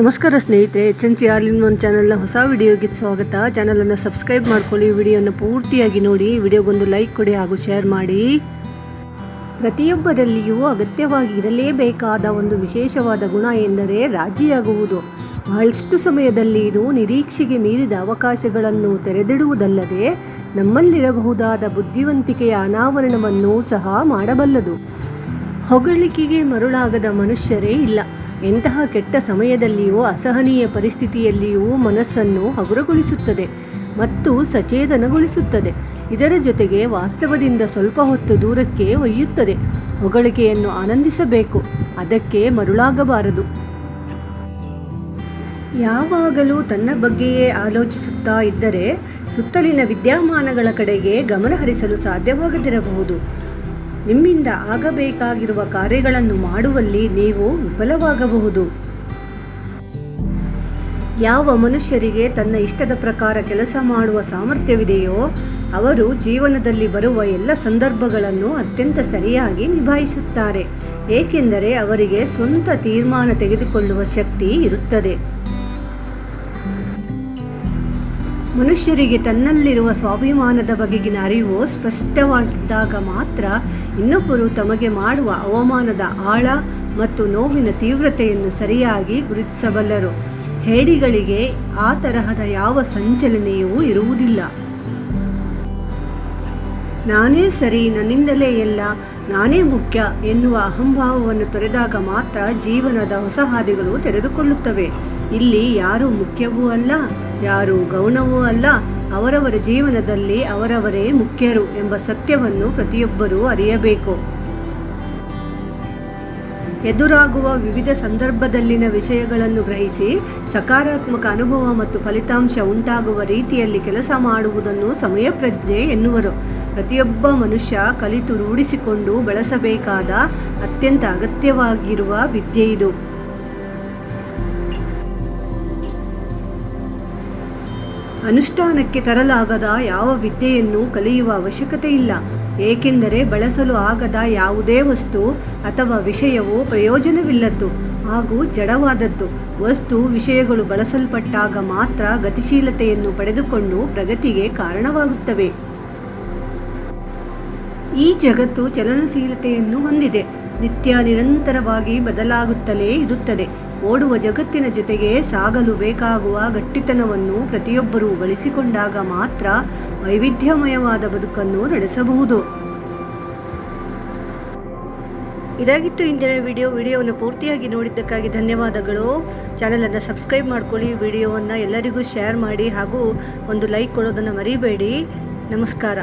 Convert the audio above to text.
ನಮಸ್ಕಾರ ಸ್ನೇಹಿತರೆ, H N C R in one ಚಾನಲ್ನ ಹೊಸ ವಿಡಿಯೋಗೆ ಸ್ವಾಗತ. ಚಾನಲನ್ನು ಸಬ್ಸ್ಕ್ರೈಬ್ ಮಾಡ್ಕೊಳ್ಳಿ, ವಿಡಿಯೋನ ಪೂರ್ತಿಯಾಗಿ ನೋಡಿ, ವಿಡಿಯೋಗೊಂದು ಲೈಕ್ ಕೊಡಿ ಹಾಗೂ ಶೇರ್ ಮಾಡಿ. ಪ್ರತಿಯೊಬ್ಬರಲ್ಲಿಯೂ ಅಗತ್ಯವಾಗಿ ಇರಲೇಬೇಕಾದ ಒಂದು ವಿಶೇಷವಾದ ಗುಣ ಎಂದರೆ ರಾಜಿಯಾಗುವುದು. ಬಹಳಷ್ಟು ಸಮಯದಲ್ಲಿ ಇದು ನಿರೀಕ್ಷೆಗೆ ಮೀರಿದ ಅವಕಾಶಗಳನ್ನು ತೆರೆದಿಡುವುದಲ್ಲದೆ, ನಮ್ಮಲ್ಲಿರಬಹುದಾದ ಬುದ್ಧಿವಂತಿಕೆಯ ಅನಾವರಣವನ್ನು ಸಹ ಮಾಡಬಲ್ಲದು. ಹೊಗಳಿಕೆಗೆ ಮರುಳಾಗದ ಮನುಷ್ಯರೇ ಇಲ್ಲ. ಎಂತಹ ಕೆಟ್ಟ ಸಮಯದಲ್ಲಿಯೂ ಅಸಹನೀಯ ಪರಿಸ್ಥಿತಿಯಲ್ಲಿಯೂ ಮನಸ್ಸನ್ನು ಹಗುರಗೊಳಿಸುತ್ತದೆ ಮತ್ತು ಸಚೇತನಗೊಳಿಸುತ್ತದೆ. ಇದರ ಜೊತೆಗೆ ವಾಸ್ತವದಿಂದ ಸ್ವಲ್ಪ ಹೊತ್ತು ದೂರಕ್ಕೆ ಒಯ್ಯುತ್ತದೆ. ಹೊಗಳಿಕೆಯನ್ನು ಆನಂದಿಸಬೇಕು. ಅದಕ್ಕೆ ಮರುಳಾಗಬಾರದು. ಯಾವಾಗಲೂ ತನ್ನ ಬಗ್ಗೆಯೇ ಆಲೋಚಿಸುತ್ತಾ ಇದ್ದರೆ ಸುತ್ತಲಿನ ವಿದ್ಯಮಾನಗಳ ಕಡೆಗೆ ಗಮನ ಹರಿಸಲು ಸಾಧ್ಯವಾಗದಿರಬಹುದು. ನಿಮ್ಮಿಂದ ಆಗಬೇಕಾಗಿರುವ ಕಾರ್ಯಗಳನ್ನು ಮಾಡುವಲ್ಲಿ ನೀವು ವಿಫಲವಾಗಬಹುದು. ಯಾವ ಮನುಷ್ಯರಿಗೆ ತನ್ನ ಇಷ್ಟದ ಪ್ರಕಾರ ಕೆಲಸ ಮಾಡುವ ಸಾಮರ್ಥ್ಯವಿದೆಯೋ, ಅವರು ಜೀವನದಲ್ಲಿ ಬರುವ ಎಲ್ಲ ಸಂದರ್ಭಗಳನ್ನು ಅತ್ಯಂತ ಸರಿಯಾಗಿ ನಿಭಾಯಿಸುತ್ತಾರೆ, ಏಕೆಂದರೆ ಅವರಿಗೆ ಸ್ವಂತ ತೀರ್ಮಾನ ತೆಗೆದುಕೊಳ್ಳುವ ಶಕ್ತಿ ಇರುತ್ತದೆ. ಮನುಷ್ಯರಿಗೆ ತನ್ನಲ್ಲಿರುವ ಸ್ವಾಭಿಮಾನದ ಬಗೆಗಿನ ಅರಿವು ಸ್ಪಷ್ಟವಾಗಿದ್ದಾಗ ಮಾತ್ರ ಇನ್ನೊಬ್ಬರು ತಮಗೆ ಮಾಡುವ ಅವಮಾನದ ಆಳ ಮತ್ತು ನೋವಿನ ತೀವ್ರತೆಯನ್ನು ಸರಿಯಾಗಿ ಗುರುತಿಸಬಲ್ಲರು. ಹೇಡಿಗಳಿಗೆ ಆ ತರಹದ ಯಾವ ಸಂಚಲನೆಯೂ ಇರುವುದಿಲ್ಲ. ನಾನೇ ಸರಿ, ನನ್ನಿಂದಲೇ ಎಲ್ಲ, ನಾನೇ ಮುಖ್ಯ ಎನ್ನುವ ಅಹಂಭಾವವನ್ನು ತೊರೆದಾಗ ಮಾತ್ರ ಜೀವನದ ಹೊಸ ಹಾದಿಗಳು ತೆರೆದುಕೊಳ್ಳುತ್ತವೆ. ಇಲ್ಲಿ ಯಾರು ಮುಖ್ಯವೂ ಅಲ್ಲ, ಯಾರು ಗೌಣವೂ ಅಲ್ಲ, ಅವರವರ ಜೀವನದಲ್ಲಿ ಅವರವರೇ ಮುಖ್ಯರು ಎಂಬ ಸತ್ಯವನ್ನು ಪ್ರತಿಯೊಬ್ಬರೂ ಅರಿಯಬೇಕು. ಎದುರಾಗುವ ವಿವಿಧ ಸಂದರ್ಭದಲ್ಲಿನ ವಿಷಯಗಳನ್ನು ಗ್ರಹಿಸಿ ಸಕಾರಾತ್ಮಕ ಅನುಭವ ಮತ್ತು ಫಲಿತಾಂಶ ಉಂಟಾಗುವ ರೀತಿಯಲ್ಲಿ ಕೆಲಸ ಮಾಡುವುದನ್ನು ಸಮಯ ಪ್ರಜ್ಞೆ ಎನ್ನುವರು. ಪ್ರತಿಯೊಬ್ಬ ಮನುಷ್ಯ ಕಲಿತು ರೂಢಿಸಿಕೊಂಡು ಬಳಸಬೇಕಾದ ಅತ್ಯಂತ ಅಗತ್ಯವಾಗಿರುವ ವಿದ್ಯೆ ಇದು. ಅನುಷ್ಠಾನಕ್ಕೆ ತರಲಾಗದ ಯಾವ ವಿದ್ಯೆಯನ್ನು ಕಲಿಯುವ ಅವಶ್ಯಕತೆ ಇಲ್ಲ. ಏಕೆಂದರೆ ಬಳಸಲು ಆಗದ ಯಾವುದೇ ವಸ್ತು ಅಥವಾ ವಿಷಯವು ಪ್ರಯೋಜನವಿಲ್ಲದ್ದು ಹಾಗೂ ಜಡವಾದದ್ದು. ವಸ್ತು ವಿಷಯಗಳು ಬಳಸಲ್ಪಟ್ಟಾಗ ಮಾತ್ರ ಗತಿಶೀಲತೆಯನ್ನು ಪಡೆದುಕೊಂಡು ಪ್ರಗತಿಗೆ ಕಾರಣವಾಗುತ್ತವೆ. ಈ ಜಗತ್ತು ಚಲನಶೀಲತೆಯನ್ನು ಹೊಂದಿದೆ. ನಿತ್ಯ ನಿರಂತರವಾಗಿ ಬದಲಾಗುತ್ತಲೇ ಇರುತ್ತದೆ. ಓಡುವ ಜಗತ್ತಿನ ಜೊತೆಗೆ ಸಾಗಲು ಬೇಕಾಗುವ ಗಟ್ಟಿತನವನ್ನು ಪ್ರತಿಯೊಬ್ಬರೂ ಗಳಿಸಿಕೊಂಡಾಗ ಮಾತ್ರ ವೈವಿಧ್ಯಮಯವಾದ ಬದುಕನ್ನು ನಡೆಸಬಹುದು. ಇದಾಗಿತ್ತು ಇಂದಿನ ವಿಡಿಯೋ. ವಿಡಿಯೋವನ್ನು ಪೂರ್ತಿಯಾಗಿ ನೋಡಿದ್ದಕ್ಕಾಗಿ ಧನ್ಯವಾದಗಳು. ಚಾನಲನ್ನು ಸಬ್ಸ್ಕ್ರೈಬ್ ಮಾಡ್ಕೊಳ್ಳಿ. ವಿಡಿಯೋವನ್ನು ಎಲ್ಲರಿಗೂ ಶೇರ್ ಮಾಡಿ ಹಾಗೂ ಒಂದು ಲೈಕ್ ಕೊಡೋದನ್ನು ಮರಿಬೇಡಿ. ನಮಸ್ಕಾರ.